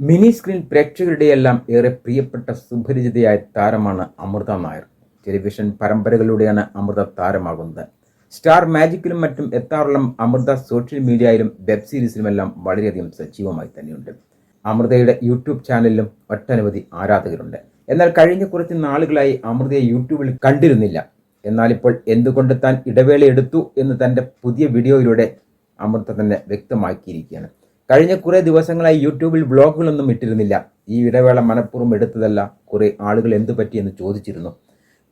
Mini screen പ്രേക്ഷകരുടെയെല്ലാം ഏറെ പ്രിയപ്പെട്ട സുപരിചിതയായ താരമാണ് അമൃത നായർ. ടെലിവിഷൻ പരമ്പരകളിലൂടെയാണ് അമൃത താരമാകുന്നത്. സ്റ്റാർ മാജിക്കിലും മറ്റും എത്താറുള്ള അമൃത സോഷ്യൽ മീഡിയയിലും വെബ് സീരീസിലുമെല്ലാം വളരെയധികം സജീവമായി തന്നെയുണ്ട്. അമൃതയുടെ യൂട്യൂബ് ചാനലിലും ഒട്ടനവധി ആരാധകരുണ്ട്. എന്നാൽ കഴിഞ്ഞ കുറച്ച് നാളുകളായി അമൃതയെ യൂട്യൂബിൽ കണ്ടിരുന്നില്ല. എന്നാലിപ്പോൾ എന്തുകൊണ്ട് താൻ ഇടവേള എടുത്തു എന്ന് തന്റെ പുതിയ വീഡിയോയിലൂടെ അമൃത തന്നെ വ്യക്തമാക്കിയിരിക്കുകയാണ്. കഴിഞ്ഞ കുറേ ദിവസങ്ങളായി യൂട്യൂബിൽ വ്ളോഗുകളൊന്നും ഇട്ടിരുന്നില്ല. ഈ ഇടവേള മനഃപൂർവം എടുത്തതല്ല കുറേ ആളുകൾ എന്തു പറ്റിയെന്ന് ചോദിച്ചിരുന്നു.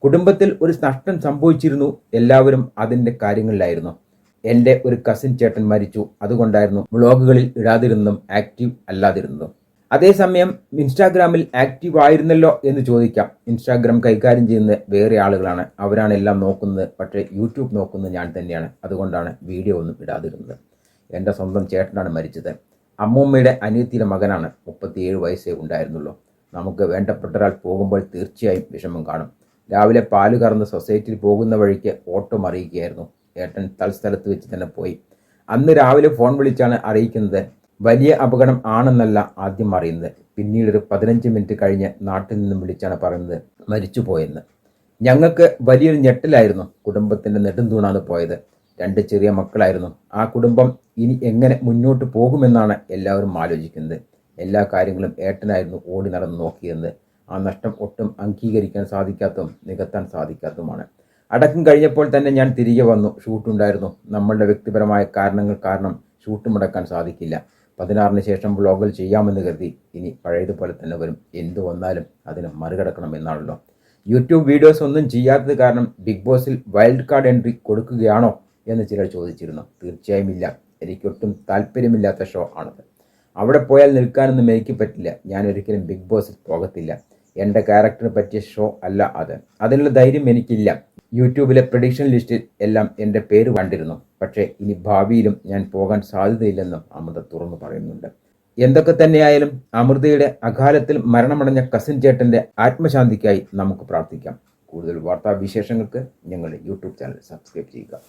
കുടുംബത്തിൽ ഒരു നഷ്ടം സംഭവിച്ചിരുന്നു. എല്ലാവരും അതിന്റെ കാര്യങ്ങളിലായിരുന്നു. എന്റെ ഒരു കസിൻ ചേട്ടൻ മരിച്ചു. അതുകൊണ്ടായിരുന്നു വ്ളോഗുകളിൽ ഇടാതിരുന്നതും ആക്റ്റീവ് അല്ലാതിരുന്നതും. അതേസമയം ഇൻസ്റ്റാഗ്രാമിൽ ആക്റ്റീവ് ആയിരുന്നല്ലോ എന്ന് ചോദിക്കാം. ഇൻസ്റ്റാഗ്രാം കൈകാര്യം ചെയ്യുന്ന വേറെ ആളുകളാണ്. അവരാണ് എല്ലാം നോക്കുന്നത്. പക്ഷേ യൂട്യൂബ് നോക്കുന്നത് ഞാൻ തന്നെയാണ്. അതുകൊണ്ടാണ് വീഡിയോ ഒന്നും ഇടാതിരുന്നത്. എന്റെ സ്വന്തം ചേട്ടനാണ് മരിച്ചത്. അമ്മൂമ്മയുടെ അനിയത്തിയുടെ മകനാണ് മുപ്പത്തിയേഴ് വയസ്സേ ഉണ്ടായിരുന്നുള്ളൂ. നമുക്ക് വേണ്ടപ്പെട്ടൊരാൾ പോകുമ്പോൾ തീർച്ചയായും വിഷമം കാണും. രാവിലെ പാൽ കറന്ന് സൊസൈറ്റിയിൽ പോകുന്ന വഴിക്ക് ഓട്ടോ അറിയിക്കുകയായിരുന്നു ഏട്ടൻ തൽസ്ഥലത്ത് വെച്ച് തന്നെ പോയി. അന്ന് രാവിലെ ഫോൺ വിളിച്ചാണ് അറിയിക്കുന്നത്. വലിയ അപകടം ആണെന്നല്ല ആദ്യം അറിയുന്നത്. പിന്നീട് ഒരു പതിനഞ്ച് മിനിറ്റ് കഴിഞ്ഞ് നാട്ടിൽ നിന്നും വിളിച്ചാണ് പറയുന്നത് മരിച്ചു പോയെന്ന്. ഞങ്ങൾക്ക് വലിയൊരു ഞെട്ടലായിരുന്നു. കുടുംബത്തിന്റെ നെടുന്തൂണാണ് പോയത്. രണ്ട് ചെറിയ മക്കളായിരുന്നു. ആ കുടുംബം ഇനി എങ്ങനെ മുന്നോട്ട് പോകുമെന്നാണ് എല്ലാവരും ആലോചിക്കുന്നത്. എല്ലാ കാര്യങ്ങളും ഏട്ടനായിരുന്നു ഓടി നടന്ന് നോക്കിയെന്ന് ആ നഷ്ടം ഒട്ടും അംഗീകരിക്കാൻ സാധിക്കാത്തതും നികത്താൻ സാധിക്കാത്തതുമാണ്. അടക്കം കഴിഞ്ഞപ്പോൾ തന്നെ ഞാൻ തിരികെ വന്നു. ഷൂട്ടുണ്ടായിരുന്നു നമ്മളുടെ വ്യക്തിപരമായ കാരണങ്ങൾ കാരണം ഷൂട്ട് മുടക്കാൻ സാധിക്കില്ല. പതിനാറിന് ശേഷം വ്ളോഗുകൾ ചെയ്യാമെന്ന് കരുതി. ഇനി പഴയതുപോലെ തന്നെ വരും. എന്തു വന്നാലും അതിന് മറികടക്കണം എന്നാണല്ലോ. യൂട്യൂബ് വീഡിയോസ് ഒന്നും ചെയ്യാത്തത് കാരണം ബിഗ് ബോസിൽ വൈൽഡ് കാർഡ് എൻട്രി കൊടുക്കുകയാണോ എന്ന് ചിലർ ചോദിച്ചിരുന്നു. തീർച്ചയായും ഇല്ല. എനിക്കൊട്ടും താല്പര്യമില്ലാത്ത ഷോ ആണത്. അവിടെ പോയാൽ നിൽക്കാനൊന്നും എനിക്ക് പറ്റില്ല. ഞാൻ ഒരിക്കലും ബിഗ് ബോസിൽ പോകത്തില്ല. എന്റെ ക്യാരക്ടറിന് പറ്റിയ ഷോ അല്ല അത്. അതിനുള്ള ധൈര്യം എനിക്കില്ല. യൂട്യൂബിലെ പ്രഡിക്ഷൻ ലിസ്റ്റിൽ എല്ലാം എന്റെ പേര് കണ്ടിരുന്നു. പക്ഷേ ഇനി ഭാവിയിലും ഞാൻ പോകാൻ സാധ്യതയില്ലെന്നും അമൃത തുറന്നു പറയുന്നുണ്ട്. എന്തൊക്കെ തന്നെയായാലും അമൃതയുടെ അകാലത്തിൽ മരണമടഞ്ഞ കസിൻ ചേട്ടന്റെ ആത്മശാന്തിക്കായി നമുക്ക് പ്രാർത്ഥിക്കാം. കൂടുതൽ വാർത്താ വിശേഷങ്ങൾക്ക് ഞങ്ങളുടെ യൂട്യൂബ് ചാനൽ സബ്സ്ക്രൈബ് ചെയ്യുക.